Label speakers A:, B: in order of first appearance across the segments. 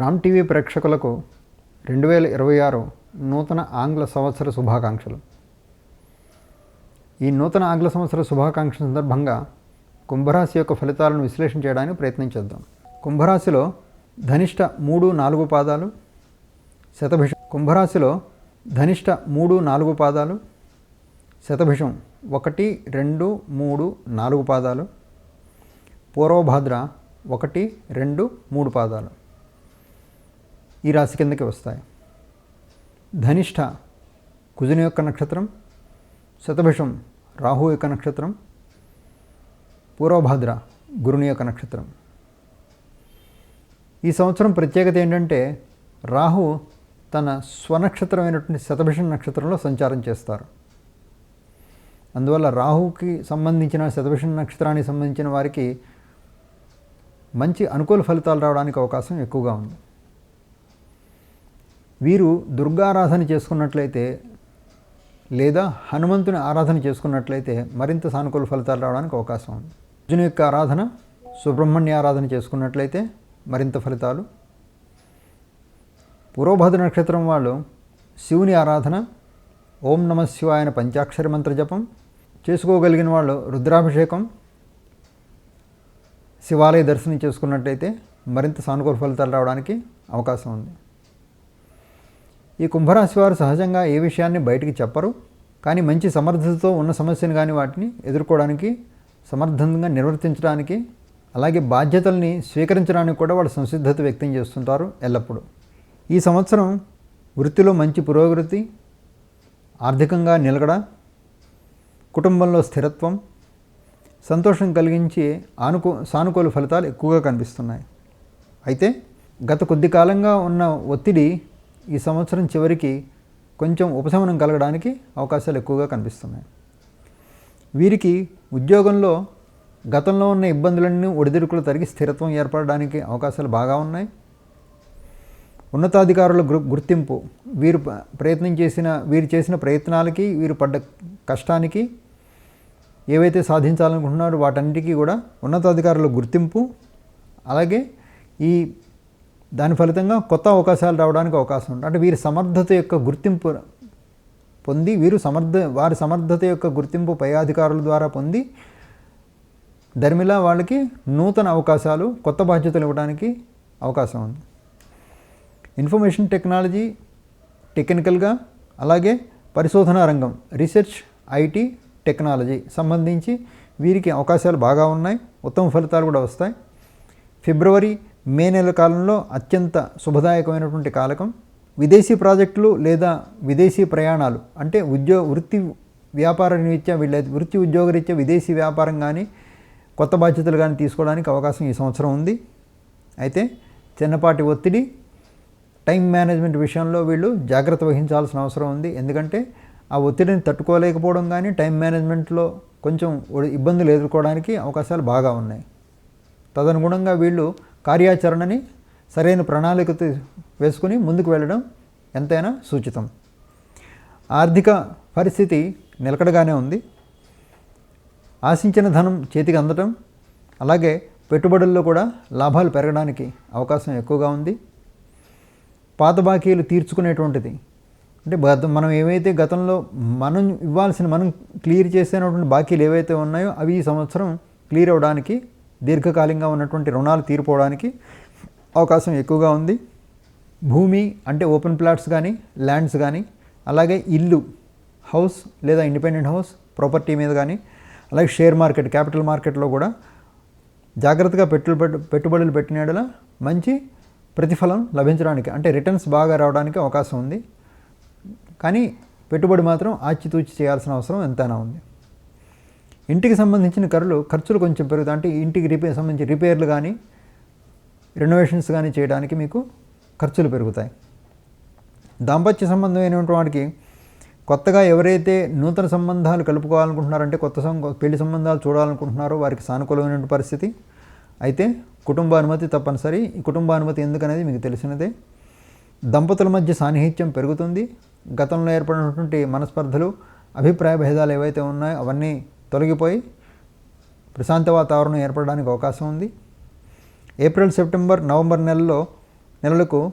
A: Ram TV ప్రేక్షకులకు రెండు వేల ఇరవై ఆరు నూతన ఆంగ్ల సంవత్సర శుభాకాంక్షలు. ఈ నూతన ఆంగ్ల సంవత్సర శుభాకాంక్షల సందర్భంగా కుంభరాశి యొక్క ఫలితాలను విశ్లేషణ చేయడానికి ప్రయత్నించేద్దాం కుంభరాశిలో ధనిష్ట మూడు నాలుగు పాదాలు శతభిషం కుంభరాశిలో ధనిష్ట మూడు నాలుగు పాదాలు శతభిషం ఒకటి రెండు మూడు నాలుగు పాదాలు పూర్వభాద్ర ఒకటి రెండు మూడు పాదాలు. ఈ రాశి కిందకి వస్తాయి. ధనిష్ట కుజుని యొక్క నక్షత్రం శతభిషం రాహు యొక్క నక్షత్రం పూర్వభాద్ర గురుని యొక్క నక్షత్రం. ఈ సంవత్సరం ప్రత్యేకత ఏంటంటే రాహు తన స్వనక్షత్రమైనటువంటి శతభిషం నక్షత్రంలో సంచారం చేస్తారు. అందువల్ల రాహుకి సంబంధించిన శతభిషం నక్షత్రానికి సంబంధించిన వారికి మంచి అనుకూల ఫలితాలు రావడానికి అవకాశం ఎక్కువగా ఉంది. వీరు దుర్గారాధన చేసుకున్నట్లయితే లేదా హనుమంతుని ఆరాధన చేసుకున్నట్లయితే మరింత సానుకూల ఫలితాలు రావడానికి అవకాశం ఉంది. అర్జుని యొక్క ఆరాధన సుబ్రహ్మణ్య ఆరాధన చేసుకున్నట్లయితే మరింత ఫలితాలు. పూర్వభద్ర నక్షత్రం వాళ్ళు శివుని ఆరాధన ఓం నమ శివాయన పంచాక్షరి మంత్ర జపం చేసుకోగలిగిన వాళ్ళు రుద్రాభిషేకం శివాలయ దర్శనం చేసుకున్నట్టయితే మరింత సానుకూల ఫలితాలు రావడానికి అవకాశం ఉంది. ఈ కుంభరాశి వారు సహజంగా ఏ విషయాన్ని బయటికి చెప్పరు కానీ మంచి సమర్థతతో ఉన్న సమస్యను కానీ వాటిని ఎదుర్కోవడానికి సమర్థంగా నిర్వర్తించడానికి అలాగే బాధ్యతల్ని స్వీకరించడానికి కూడా వాళ్ళు సంసిద్ధత వ్యక్తం చేస్తుంటారు ఎల్లప్పుడూ. ఈ సంవత్సరం వృత్తిలో మంచి పురోగతి ఆర్థికంగా నిలకడ కుటుంబంలో స్థిరత్వం సంతోషం కలిగించే ఆనుకూ సానుకూల ఫలితాలు ఎక్కువగా కనిపిస్తున్నాయి. అయితే గత కొద్ది కాలంగా ఉన్న ఒత్తిడి ఈ సంవత్సరం చివరికి కొంచెం ఉపశమనం కలగడానికి అవకాశాలు ఎక్కువగా కనిపిస్తున్నాయి. వీరికి ఉద్యోగంలో గతంలో ఉన్న ఇబ్బందులన్నీ ఒడిదుడుకులు తరిగి స్థిరత్వం ఏర్పడడానికి అవకాశాలు బాగా ఉన్నాయి. ఉన్నతాధికారుల గుర్తింపు వీరు ప్రయత్నం చేసిన వీరు చేసిన ప్రయత్నాలకి వీరు పడ్డ కష్టానికి ఏవైతే సాధించాలనుకుంటున్నారో వాటన్నిటికీ కూడా ఉన్నతాధికారుల గుర్తింపు అలాగే ఈ దాని ఫలితంగా కొత్త అవకాశాలు రావడానికి అవకాశం ఉంటుంది అంటే వీరి సమర్థత యొక్క గుర్తింపు పొంది వీరు సమర్థ వారి సమర్థత యొక్క గుర్తింపు పై అధికారుల ద్వారా పొంది ధర్మిలా వాళ్ళకి నూతన అవకాశాలు కొత్త బాధ్యతలు ఇవ్వడానికి అవకాశం ఉంది. ఇన్ఫర్మేషన్ టెక్నాలజీ టెక్నికల్గా అలాగే పరిశోధనా రంగం రీసెర్చ్ ఐటీ టెక్నాలజీ సంబంధించి వీరికి అవకాశాలు బాగా ఉన్నాయి. ఉత్తమ ఫలితాలు కూడా వస్తాయి. ఫిబ్రవరి మే నెల కాలంలో అత్యంత శుభదాయకమైనటువంటి కాలకం. విదేశీ ప్రాజెక్టులు లేదా విదేశీ ప్రయాణాలు అంటే ఉద్యోగ వృత్తి వ్యాపార రీత్యా వీళ్ళ వృత్తి ఉద్యోగరీత్యా విదేశీ వ్యాపారం కానీ కొత్త బాధ్యతలు కానీ తీసుకోవడానికి అవకాశం ఈ సంవత్సరం ఉంది. అయితే చిన్నపాటి ఒత్తిడి టైం మేనేజ్మెంట్ విషయంలో వీళ్ళు జాగ్రత్త వహించాల్సిన అవసరం ఉంది. ఎందుకంటే ఆ ఒత్తిడిని తట్టుకోలేకపోవడం కానీ టైం మేనేజ్మెంట్లో కొంచెం ఇబ్బందులు ఎదుర్కోవడానికి అవకాశాలు బాగా ఉన్నాయి. తదనుగుణంగా వీళ్ళు కార్యాచరణని సరైన ప్రణాళికతో వేసుకుని ముందుకు వెళ్ళడం ఎంతైనా సూచితం. ఆర్థిక పరిస్థితి నిలకడగానే ఉంది. ఆశించిన ధనం చేతికి అందటం అలాగే పెట్టుబడుల్లో కూడా లాభాలు పెరగడానికి అవకాశం ఎక్కువగా ఉంది. పాత బాకీలు తీర్చుకునేటువంటిది. అంటే గత మనం ఏవైతే గతంలో మనం ఇవ్వాల్సిన మనం క్లియర్ చేసేటువంటి బాకీలు ఏవైతే ఉన్నాయో అవి ఈ సంవత్సరం క్లియర్ అవ్వడానికి దీర్ఘకాలికంగా ఉన్నటువంటి రుణాలు తీరిపోవడానికి అవకాశం ఎక్కువగా ఉంది. భూమి అంటే ఓపెన్ ప్లాట్స్ కానీ ల్యాండ్స్ కానీ అలాగే ఇల్లు హౌస్ లేదా ఇండిపెండెంట్ హౌస్ ప్రాపర్టీ మీద కానీ అలాగే షేర్ మార్కెట్ క్యాపిటల్ మార్కెట్లో కూడా జాగ్రత్తగా పెట్టుబడి పెట్టుబడులు పెట్టిన మంచి ప్రతిఫలం లభించడానికి అంటే రిటర్న్స్ బాగా రావడానికి అవకాశం ఉంది. కానీ పెట్టుబడి మాత్రం ఆచితూచి చేయాల్సిన అవసరం ఎంతైనా ఉంది. ఇంటికి సంబంధించిన ఖర్చులు ఖర్చులు కొంచెం పెరుగుతాయి. అంటే ఇంటికి రిపేర్ సంబంధించి రిపేర్లు కానీ రెనోవేషన్స్ కానీ చేయడానికి మీకు ఖర్చులు పెరుగుతాయి. దాంపత్య సంబంధమైనటువంటి వాడికి కొత్తగా ఎవరైతే నూతన సంబంధాలు కలుపుకోవాలనుకుంటున్నారంటే కొత్త సం పెళ్ళి సంబంధాలు చూడాలనుకుంటున్నారో వారికి సానుకూలమైన పరిస్థితి. అయితే కుటుంబ అనుమతి తప్పనిసరి. ఈ కుటుంబ అనుమతి ఎందుకనేది మీకు తెలిసినదే. దంపతుల మధ్య సాన్నిహిత్యం పెరుగుతుంది. గతంలో ఏర్పడినటువంటి మనస్పర్ధలు అభిప్రాయ భేదాలు ఏవైతే ఉన్నాయో అవన్నీ తొలగిపోయి ప్రశాంత వాతావరణం ఏర్పడడానికి అవకాశం ఉంది. ఏప్రిల్ సెప్టెంబర్ నవంబర్ నెలలో నెలలకు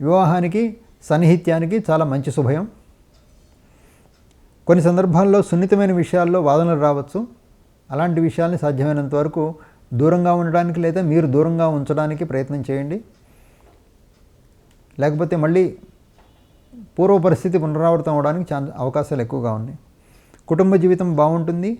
A: వివాహానికి సన్నిహిత్యానికి చాలా మంచి శుభయం. కొన్ని సందర్భాల్లో సున్నితమైన విషయాల్లో వాదనలు రావచ్చు. అలాంటి విషయాల్ని సాధ్యమైనంత వరకు దూరంగా ఉండడానికి లేదా మీరు దూరంగా ఉంచడానికి ప్రయత్నం చేయండి. లేకపోతే మళ్ళీ పూర్వ పరిస్థితి పునరావృతం అవడానికి చాలా అవకాశాలు ఎక్కువగా ఉన్నాయి. కుటుంబ జీవితం బాగుంటుంది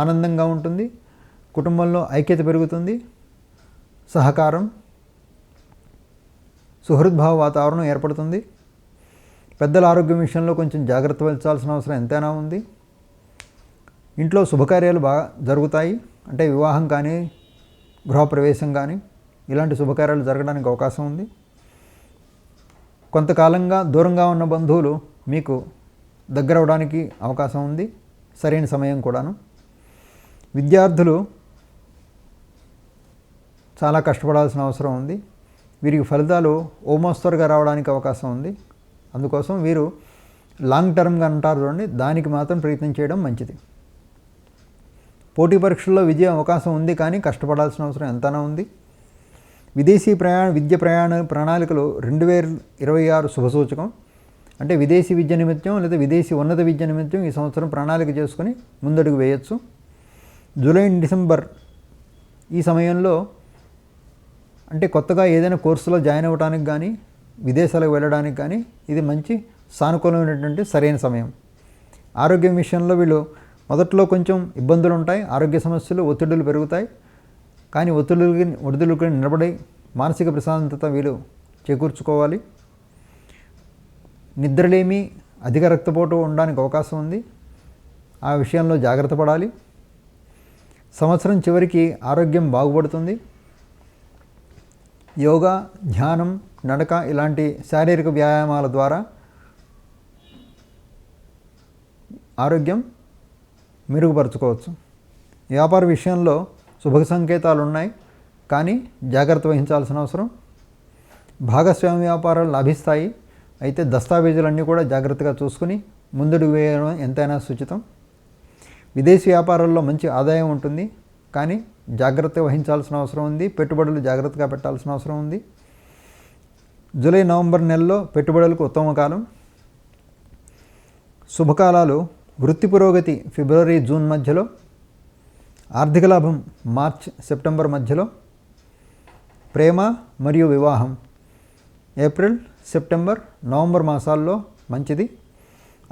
A: ఆనందంగా ఉంటుంది కుటుంబంలో ఐక్యత పెరుగుతుంది సహకారం సుహృద్భావ వాతావరణం ఏర్పడుతుంది. పెద్దల ఆరోగ్యం విషయంలో కొంచెం జాగ్రత్త వహించాల్సిన అవసరం ఎంతైనా ఉంది. ఇంట్లో శుభకార్యాలు బాగా జరుగుతాయి అంటే వివాహం కానీ గృహప్రవేశం కానీ ఇలాంటి శుభకార్యాలు జరగడానికి అవకాశం ఉంది. కొంతకాలంగా దూరంగా ఉన్న బంధువులు మీకు దగ్గర అవడానికి అవకాశం ఉంది. సరైన సమయం కూడాను. విద్యార్థులు చాలా కష్టపడాల్సిన అవసరం ఉంది. వీరికి ఫలితాలు ఓమోస్తరుగా రావడానికి అవకాశం ఉంది. అందుకోసం వీరు లాంగ్ టర్మ్గా అంటారు చూడండి. దానికి మాత్రం ప్రయత్నం చేయడం మంచిది. పోటీ పరీక్షల్లో విజయం అవకాశం ఉంది కానీ కష్టపడాల్సిన అవసరం ఎంతైనా ఉంది. విదేశీ ప్రయాణ విద్య ప్రయాణ ప్రణాళికలు రెండు వేల ఇరవై ఆరు శుభసూచకం అంటే విదేశీ విద్య నిమిత్తం లేదా విదేశీ ఉన్నత విద్య నిమిత్తం ఈ సంవత్సరం ప్రణాళిక చేసుకొని ముందడుగు వేయచ్చు. జూలై డిసెంబర్ ఈ సమయంలో అంటే కొత్తగా ఏదైనా కోర్సులో జాయిన్ అవ్వడానికి కానీ విదేశాలకు వెళ్ళడానికి కానీ ఇది మంచి సానుకూలమైనటువంటి సరైన సమయం. ఆరోగ్యం విషయంలో వీళ్ళు మొదట్లో కొంచెం ఇబ్బందులు ఉంటాయి ఆరోగ్య సమస్యలు ఒత్తిడులు పెరుగుతాయి. కానీ ఒత్తిడులకి ఒడిదులకి నిలబడి మానసిక ప్రశాంతత వీళ్ళు చేకూర్చుకోవాలి. నిద్రలేమి అధిక రక్తపోటు ఉండడానికి అవకాశం ఉంది. ఆ విషయంలో జాగ్రత్త పడాలి. సంవత్సరం చివరికి ఆరోగ్యం బాగుపడుతుంది. యోగా ధ్యానం నడక ఇలాంటి శారీరక వ్యాయామాల ద్వారా ఆరోగ్యం మెరుగుపరుచుకోవచ్చు. వ్యాపార విషయంలో శుభ సంకేతాలు ఉన్నాయి. కానీ జాగ్రత్త వహించాల్సిన అవసరం. భాగస్వామ్య వ్యాపారాలు లభిస్తాయి. అయితే దస్తావేజులన్నీ కూడా జాగ్రత్తగా చూసుకుని ముందుకు వేయడం ఎంతైనా సుచితం. విదేశీ వ్యాపారాల్లో మంచి ఆదాయం ఉంటుంది కానీ జాగ్రత్త వహించాల్సిన అవసరం ఉంది పెట్టుబడులు జాగ్రత్తగా పెట్టాల్సిన అవసరం ఉంది. జూలై నవంబర్ నెలలో పెట్టుబడులకు ఉత్తమ కాలం. శుభకాలాలు. వృత్తి పురోగతి ఫిబ్రవరి జూన్ మధ్యలో. ఆర్థిక లాభం మార్చ్ సెప్టెంబర్ మధ్యలో. ప్రేమ మరియు వివాహం. ఏప్రిల్ సెప్టెంబర్ నవంబర్ మాసాల్లో మంచిది.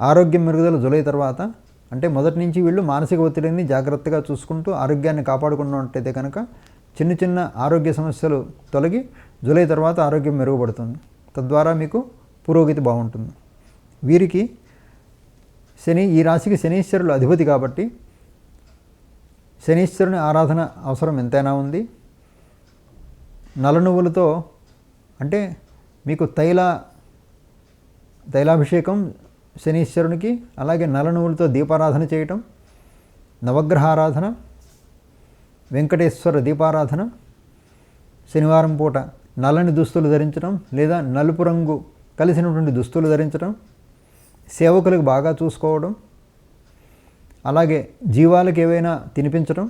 A: ఆరోగ్యం మెరుగుదల జులై తర్వాత అంటే మొదటి నుంచి వీళ్ళు మానసిక ఒత్తిడిని జాగ్రత్తగా చూసుకుంటూ ఆరోగ్యాన్ని కాపాడుకున్నట్టయితే కనుక చిన్న చిన్న ఆరోగ్య సమస్యలు తొలగి జూలై తర్వాత ఆరోగ్యం మెరుగుపడుతుంది. తద్వారా మీకు పురోగతి బాగుంటుంది. వీరికి శని ఈ రాశికి శనీశ్వరులు అధిపతి కాబట్టి శనీశ్వరుని ఆరాధన అవసరం ఎంతైనా ఉంది. నల నువ్వులతో అంటే మీకు తైల తైలాభిషేకం శనీశ్వరునికి అలాగే నల్ల నువ్వులతో దీపారాధన చేయటం నవగ్రహారాధన వెంకటేశ్వర దీపారాధన శనివారం పూట నల్లని దుస్తులు ధరించడం లేదా నలుపు రంగు కలిసినటువంటి దుస్తులు ధరించడం సేవకులకు బాగా చూసుకోవడం అలాగే జీవాలకు ఏవైనా తినిపించడం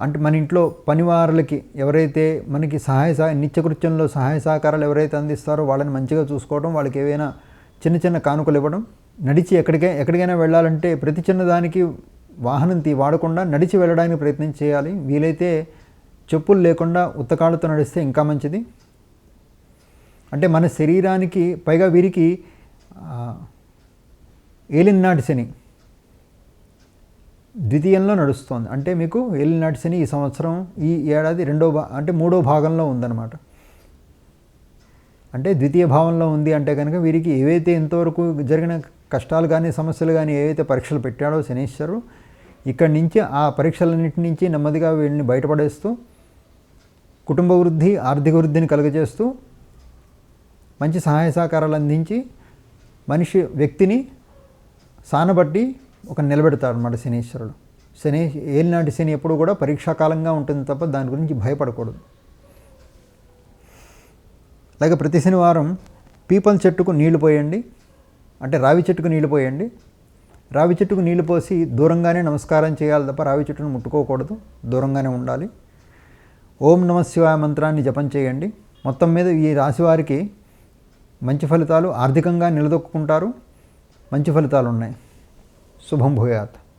A: అంటే మన ఇంట్లో పనివారులకి ఎవరైతే మనకి సహాయ సహాయ నిత్యకృత్యంలో సహాయ సహకారాలు ఎవరైతే అందిస్తారో వాళ్ళని మంచిగా చూసుకోవడం వాళ్ళకి ఏవైనా చిన్న చిన్న కానుకలు ఇవ్వడం నడిచి ఎక్కడికై ఎక్కడికైనా వెళ్ళాలంటే ప్రతి చిన్నదానికి వాహనం తీ వాడకుండా నడిచి వెళ్ళడానికి ప్రయత్నం చేయాలి. వీలైతే చెప్పులు లేకుండా ఉత్తకాళ్ళతో నడిస్తే ఇంకా మంచిది. అంటే మన శరీరానికి పైగా వీరికి ఏలినాటి శని ద్వితీయంలో నడుస్తోంది. అంటే మీకు ఎల్లి శని ఈ సంవత్సరం ఈ ఏడాది రెండో భా అంటే మూడో భాగంలో ఉందన్నమాట. అంటే ద్వితీయ భావంలో ఉంది అంటే కనుక వీరికి ఏవైతే ఇంతవరకు జరిగిన కష్టాలు కానీ సమస్యలు కానీ ఏవైతే పరీక్షలు పెట్టాడో శనీశ్వరు ఇక్కడి నుంచి ఆ పరీక్షలన్నిటి నుంచి నెమ్మదిగా వీళ్ళని బయటపడేస్తూ కుటుంబ వృద్ధి ఆర్థిక వృద్ధిని కలుగజేస్తూ మంచి సహాయ సహకారాలు అందించి మనిషి వ్యక్తిని సానబట్టి ఒక నిలబెడతారు అన్నమాట శనీశ్వరుడు. శని ఏలినాటి శని ఎప్పుడు కూడా పరీక్షాకాలంగా ఉంటుంది తప్ప దాని గురించి భయపడకూడదు. అలాగే ప్రతి శనివారం పీపల్ చెట్టుకు నీళ్ళు పోయండి అంటే రావి చెట్టుకు నీళ్ళు పోయండి. రావి చెట్టుకు నీళ్ళు పోసి దూరంగానే నమస్కారం చేయాలి తప్ప రావి చెట్టును ముట్టుకోకూడదు దూరంగానే ఉండాలి. ఓం నమ శివాయ మంత్రాన్ని జపం చేయండి. మొత్తం మీద ఈ రాశి వారికి మంచి ఫలితాలు ఆర్థికంగా నిలదొక్కుంటారు. మంచి ఫలితాలు ఉన్నాయి శుభం భూయాత్